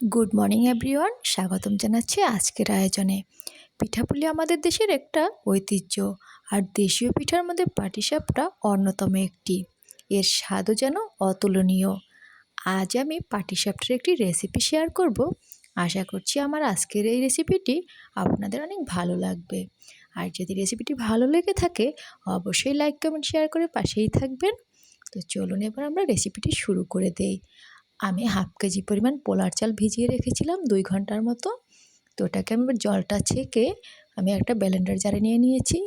Good morning everyone স্বাগতম জানাচ্ছি আজকের আয়োজনে। পিঠাপুলি আমাদের দেশের একটা ঐতিহ্য, আর দেশীয় পিঠার মধ্যে পাটিসাপটা অন্যতম একটি। এর স্বাদও যেন অতুলনীয়। আজ আমি পাটিসাপটার একটি রেসিপি শেয়ার করব। আশা করছি আমার আজকের এই রেসিপিটি আপনাদের অনেক ভালো লাগবে। আর যদি রেসিপিটি ভালো লেগে থাকে, অবশ্যই লাইক কমেন্ট শেয়ার করে পাশেই থাকবেন। তো চলুন এবার আমরা রেসিপিটি শুরু করে দেই। আমি হাফ কেজি পরিমাণ পোলার চাল ভিজিয়ে রেখেছিলাম দুই ঘণ্টার মতো। তো ওটাকে আমি জলটা ছেঁকে আমি একটা ব্যালেন্ডার জারে নিয়ে নিয়েছি।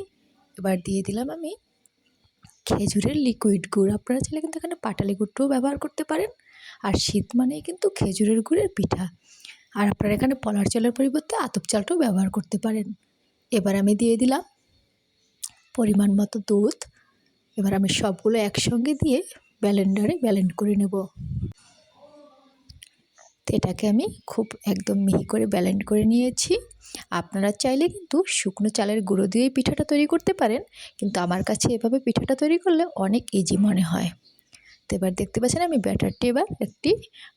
এবার দিয়ে দিলাম আমি খেজুরের লিকুইড গুড়। আপনারা চাইলে কিন্তু এখানে পাটালি গুড়টাও ব্যবহার করতে পারেন। আর শীত মানেই কিন্তু খেজুরের গুড়ের পিঠা। আর আপনারা এখানে পলার চালের পরিবর্তে আতপ চালটাও ব্যবহার করতে পারেন। এবার আমি দিয়ে দিলাম পরিমাণ মতো দুধ। এবার আমি সবগুলো একসঙ্গে দিয়ে ব্যালেন্ডারে ব্যালেন্ড করে নেব। তো এটাকে আমি খুব একদম মিহি করে ব্যালেন্ড করে নিয়েছি। আপনারা চাইলে কিন্তু শুকনো চালের গুঁড়ো দিয়েই পিঠাটা তৈরি করতে পারেন, কিন্তু আমার কাছে এভাবে পিঠাটা তৈরি করলে অনেক ইজি মনে হয়। তো এবার দেখতে পাচ্ছেন আমি ব্যাটারটি এবার একটি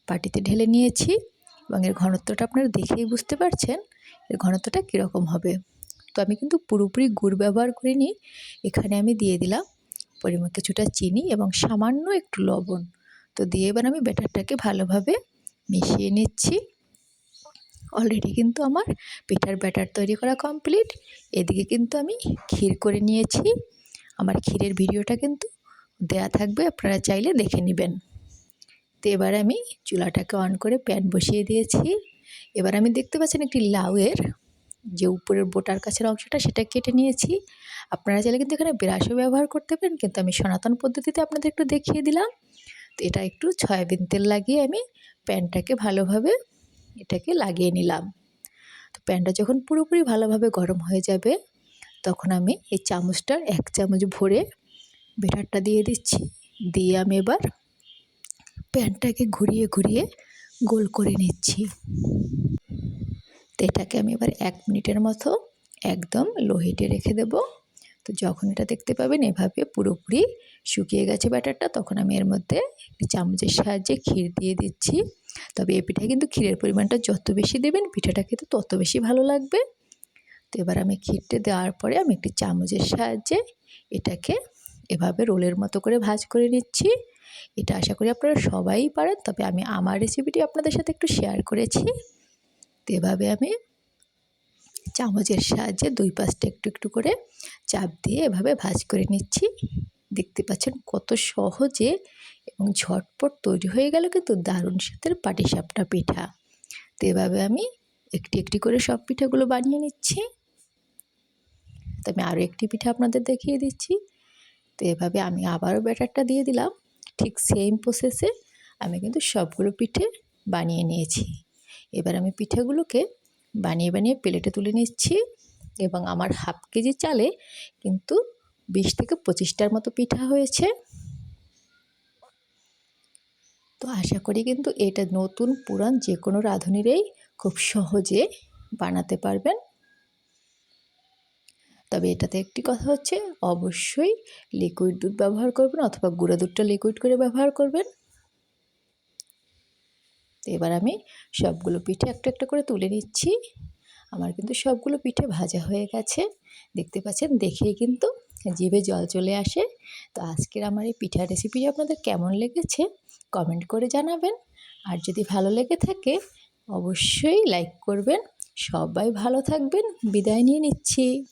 বাটিতে ঢেলে নিয়েছি এবং এর ঘনত্বটা আপনারা দেখেই বুঝতে পারছেন এর ঘনত্বটা কীরকম হবে। তো আমি কিন্তু পুরোপুরি গুড় ব্যবহার করিনি, এখানে আমি দিয়ে দিলাম পরিমাণ কিছুটা চিনি এবং সামান্য একটু লবণ। তো দিয়ে এবার আমি ব্যাটারটাকে ভালোভাবে মিশিয়ে নিচ্ছি। অলরেডি কিন্তু আমার পিঠার ব্যাটার তৈরি করা কমপ্লিট এদিকে কিন্তু আমি ক্ষীর করে নিয়েছি। আমার ক্ষীরের ভিডিওটা কিন্তু দেয়া থাকবে, আপনারা চাইলে দেখে নেবেন। তো এবার আমি চুলাটাকে অন করে প্যান বসিয়ে দিয়েছি। এবার আমি দেখতে পাচ্ছেন একটি লাউয়ের যে উপরের বোটার কাছের অংশটা, সেটা কেটে নিয়েছি। আপনারা চাইলে কিন্তু এখানে ব্রাশও ব্যবহার করতে পারেন, কিন্তু আমি সনাতন পদ্ধতিতে আপনাদের একটু দেখিয়ে দিলাম। তো এটা একটু সয়াবিন তেল লাগিয়ে আমি প্যানটাকে ভালোভাবে এটাকে লাগিয়ে নিলাম। তো প্যানটা যখন পুরোপুরি ভালোভাবে গরম হয়ে যাবে, তখন আমি এই চামচটার এক চামচ ভরে বেটারটা দিয়ে দিচ্ছি। দিয়ে আমি এবার প্যানটাকে ঘুরিয়ে ঘুরিয়ে গোল করে নিচ্ছি। তো এটাকে আমি এবার এক মিনিটের মতো একদম লো হিটে রেখে দেবো। তো যখন এটা দেখতে পাবেন, এভাবে পুরোপুরি শুকিয়ে গেছে ব্যাটারটা, তখন আমি এর মধ্যে একটি চামচের সাহায্যে ক্ষীর দিয়ে দিচ্ছি। তবে এই পিঠায় কিন্তু ক্ষীরের পরিমাণটা যত বেশি দেবেন, পিঠাটা খেতে তত বেশি ভালো লাগবে। তো এবার আমি ক্ষীরটা দেওয়ার পরে আমি একটি চামচের সাহায্যে এটাকে এভাবে রোলের মতো করে ভাজ করে নিচ্ছি। এটা আশা করি আপনারা সবাই পারেন, তবে আমি আমার রেসিপিটি আপনাদের সাথে একটু শেয়ার করেছি। তো এভাবে আমি চামচের সাহায্যে দুই পাশটা একটু একটু করে চাপ দিয়ে এভাবে ভাজ করে নিচ্ছি। দেখতে পাচ্ছেন কত সহজে এবং ঝটপট তৈরি হয়ে গেল কিন্তু দারুণ স্বাদের পাটিসাপটা পিঠা। তো এভাবে আমি একটি একটি করে সব পিঠাগুলো বানিয়ে নিচ্ছি। তো আমি আরও একটি পিঠা আপনাদের দেখিয়ে দিচ্ছি। তো এভাবে আমি আবারও ব্যাটারটা দিয়ে দিলাম। ঠিক সেম প্রসেসে আমি কিন্তু সবগুলো পিঠে বানিয়ে নিয়েছি। এবার আমি পিঠাগুলোকে বানিয়ে বানিয়ে প্লেটে তুলে নিচ্ছি এবং আমার হাফ কেজি চালে কিন্তু বিশ থেকে পঁচিশটার মতো পিঠা হয়েছে। তো আশা করি কিন্তু এটা নতুন, পুরান যে কোনো রাঁধুনিরেই খুব সহজে বানাতে পারবেন। তবে এটাতে একটি কথা হচ্ছে, অবশ্যই লিকুইড দুধ ব্যবহার করবেন অথবা গুঁড়ো দুধটা লিকুইড করে ব্যবহার করবেন। তো এবার আমি সবগুলো পিঠে একটা একটা করে তুলে নিচ্ছি। আমার কিন্তু সবগুলো পিঠে ভাজা হয়ে গেছে। দেখতে পাচ্ছেন, দেখেই কিন্তু জিভে জল চলে আসে। তো আজকের আমার এই পিঠা রেসিপি আপনাদের কেমন লেগেছে কমেন্ট করে জানাবেন। আর যদি ভালো লেগে থাকে, অবশ্যই লাইক করবেন। সবাই ভালো থাকবেন। বিদায় নিয়ে নিচ্ছি।